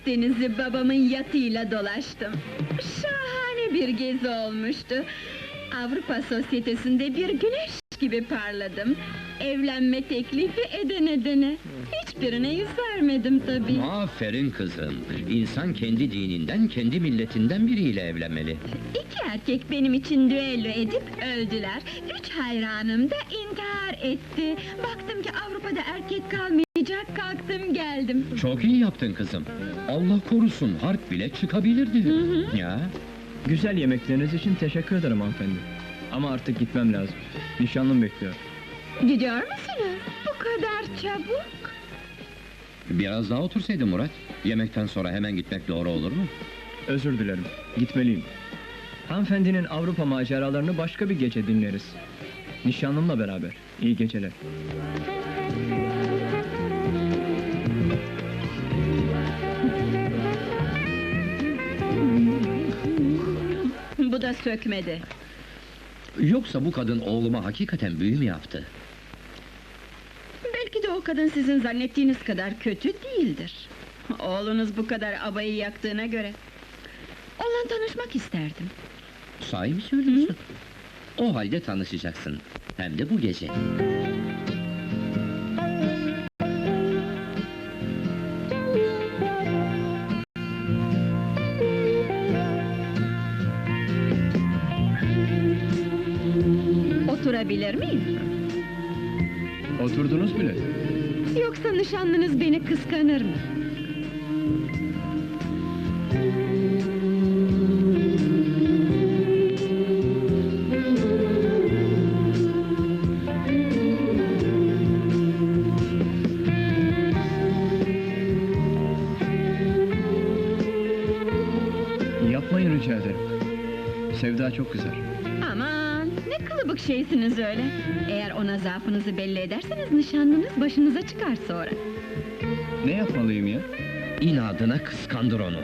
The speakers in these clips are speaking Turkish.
Akdeniz'i babamın yatıyla dolaştım. Şahane bir gezi olmuştu. Avrupa sosyetesinde bir güneş gibi parladım. Evlenme teklifi eden edene. Hiçbirine yüz vermedim tabii. Aferin kızım. İnsan kendi dininden, kendi milletinden biriyle evlenmeli. İki erkek benim için düello edip öldüler. Üç hayranım da intihar etti. Baktım ki Avrupa'da erkek kalmayacak, kalktım geldim. Çok iyi yaptın kızım. Allah korusun, harp bile çıkabilirdi. Ya, Güzel yemekleriniz için teşekkür ederim hanımefendi. Ama artık gitmem lazım. Nişanlım bekliyor. Gidiyor musunuz? Bu kadar çabuk. biraz daha otursaydın Murat. Yemekten sonra hemen gitmek doğru olur mu? Özür dilerim. Gitmeliyim. Hanımefendinin Avrupa maceralarını başka bir gece dinleriz. Nişanlımla beraber. İyi geceler. Da sökmedi. Yoksa bu kadın oğluma hakikaten büyü mü yaptı? Belki de o kadın sizin zannettiğiniz kadar kötü değildir. Oğlunuz bu kadar abayı yaktığına göre. Onunla tanışmak isterdim. Sahi mi söylüyorsun? O halde tanışacaksın. Hem de bu gece. Oturabilir miyim? Oturdunuz bile. Yoksa nişanlınız beni kıskanır mı? Yapmayın rica ederim. Sevda çok kızar. Kılıbık şeysiniz öyle. Eğer ona zaafınızı belli ederseniz nişanlınız başınıza çıkar sonra. Ne yapmalıyım ya? İnadına kıskandır onu.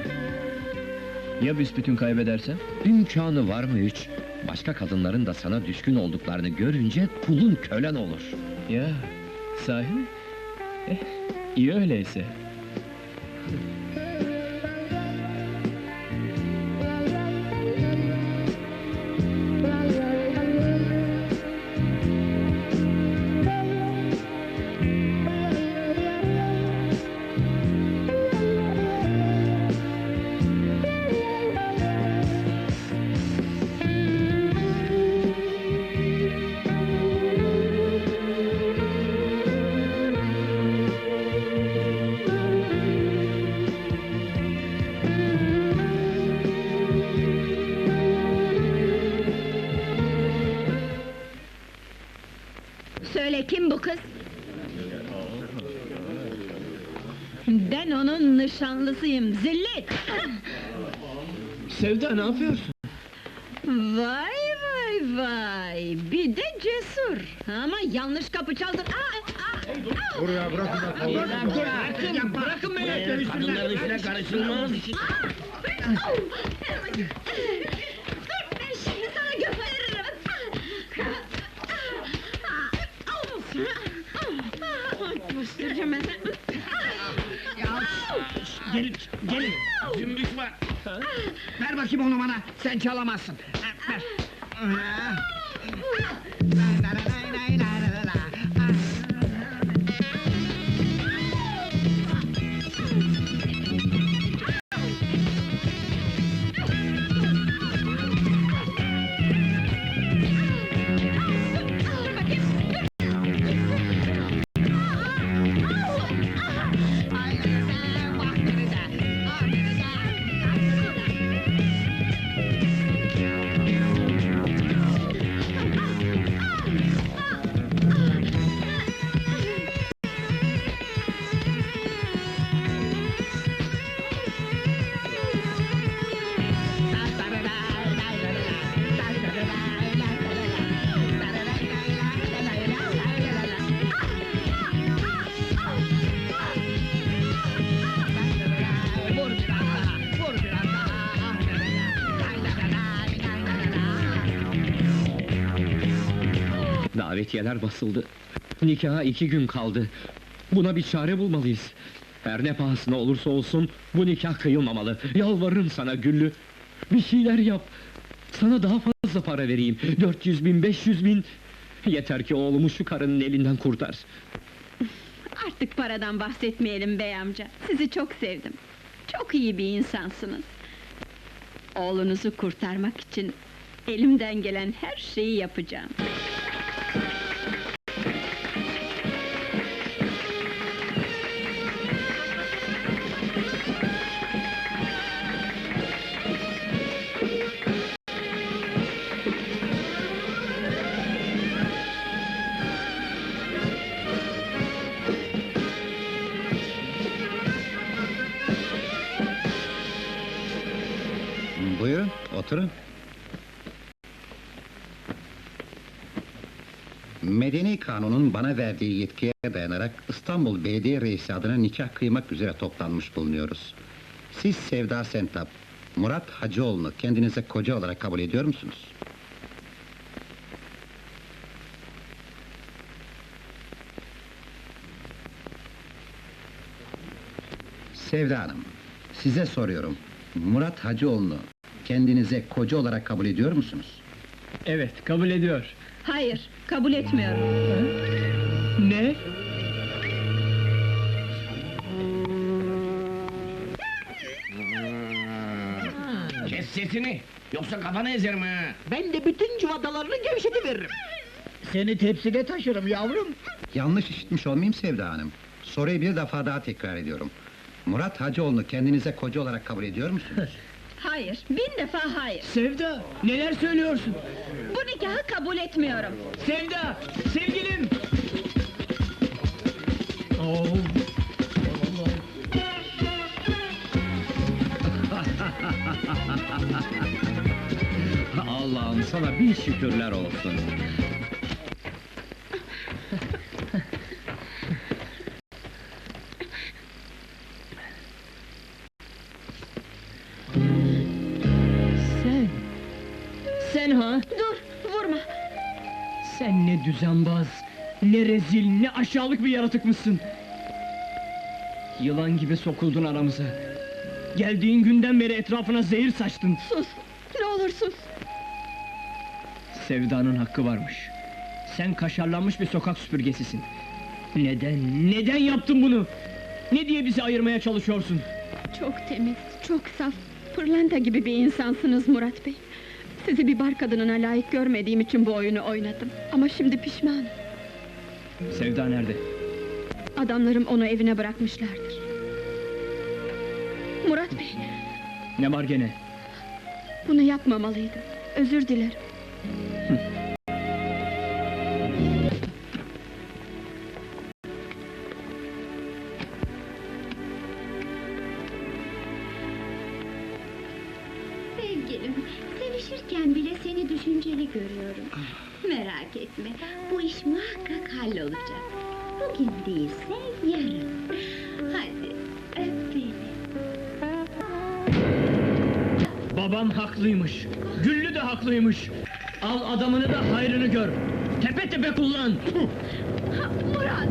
Ya büsbütün kaybedersem? İmkanı var mı hiç? Başka kadınların da sana düşkün olduklarını görünce kulun kölen olur. Ya, sahi mi? Eh, iyi öyleyse. Kız? Ben onun nişanlısıyım, zillet! Sevda ne yapıyorsun? Vay vay vay! Bir de cesur! Ama yanlış kapı çaldın! Aa, aa, Buraya bırakın bakalım. Bırakın, bırakın beni! Kadınların işine karışılmaz. Dur, ben şimdi sana gösteririm! Göstereceğim ben sana! Gelin, gelin! Cümbüş var! Ver bakayım onu bana, sen çalamazsın! Ver! Vur Davetiyeler basıldı. Nikaha iki gün kaldı. Buna bir çare bulmalıyız. Her ne pahasına olursa olsun bu nikah kıyılmamalı. Yalvarırım sana Güllü. Bir şeyler yap. Sana daha fazla para vereyim. 400 bin, 500 bin. Yeter ki oğlumu şu karının elinden kurtar. Artık paradan bahsetmeyelim bey amca. Sizi çok sevdim. Çok iyi bir insansınız. Oğlunuzu kurtarmak için elimden gelen her şeyi yapacağım. Oturun. Medeni kanunun bana verdiği yetkiye dayanarak İstanbul Belediye Reisi adına nikah kıymak üzere toplanmış bulunuyoruz. Siz Sevda Sentap, Murat Hacıoğlu'nu kendinize koca olarak kabul ediyor musunuz? Sevda Hanım, size soruyorum. Murat Hacıoğlu'nu kendinize koca olarak kabul ediyor musunuz? Evet, kabul ediyor. Hayır, kabul etmiyorum. Ne? Kes sesini! Yoksa kafanı ezerim ha! Ben de bütün civatalarını gevşetiveririm. Seni tepside taşırım yavrum. Yanlış işitmiş olmayayım Sevda Hanım. Soruyu bir defa daha tekrar ediyorum. Murat Hacıoğlu'nu kendinize koca olarak kabul ediyor musunuz? Hayır, bin defa hayır. Sevda, neler söylüyorsun? Bu nikahı kabul etmiyorum. Sevda, sevgilim! Oh, Allah'ım sana bin şükürler olsun. Sen ha? Dur, vurma. Sen ne düzenbaz, ne rezil, ne aşağılık bir yaratıkmışsın! Yılan gibi sokuldun aramıza. Geldiğin günden beri etrafına zehir saçtın. Sus, ne olur sus. Sevdanın hakkı varmış. Sen kaşarlanmış bir sokak süpürgesisin. Neden, neden yaptın bunu? Ne diye bizi ayırmaya çalışıyorsun? Çok temiz, çok saf, pırlanta gibi bir insansınız Murat Bey. Sizi bir bar kadınına layık görmediğim için bu oyunu oynadım. Ama şimdi pişmanım. Sevda nerede? Adamlarım onu evine bırakmışlardır. Murat Bey, Ne var gene? bunu yapmamalıydım. Özür dilerim. Sevişirken bile seni düşünceli görüyorum. Merak etme, bu iş muhakkak hallolacak. Bugün değilse yarın. Hadi, öp beni. Babam haklıymış. Güllü de haklıymış. Al adamını da hayrını gör. Tepe tepe kullan. Murat!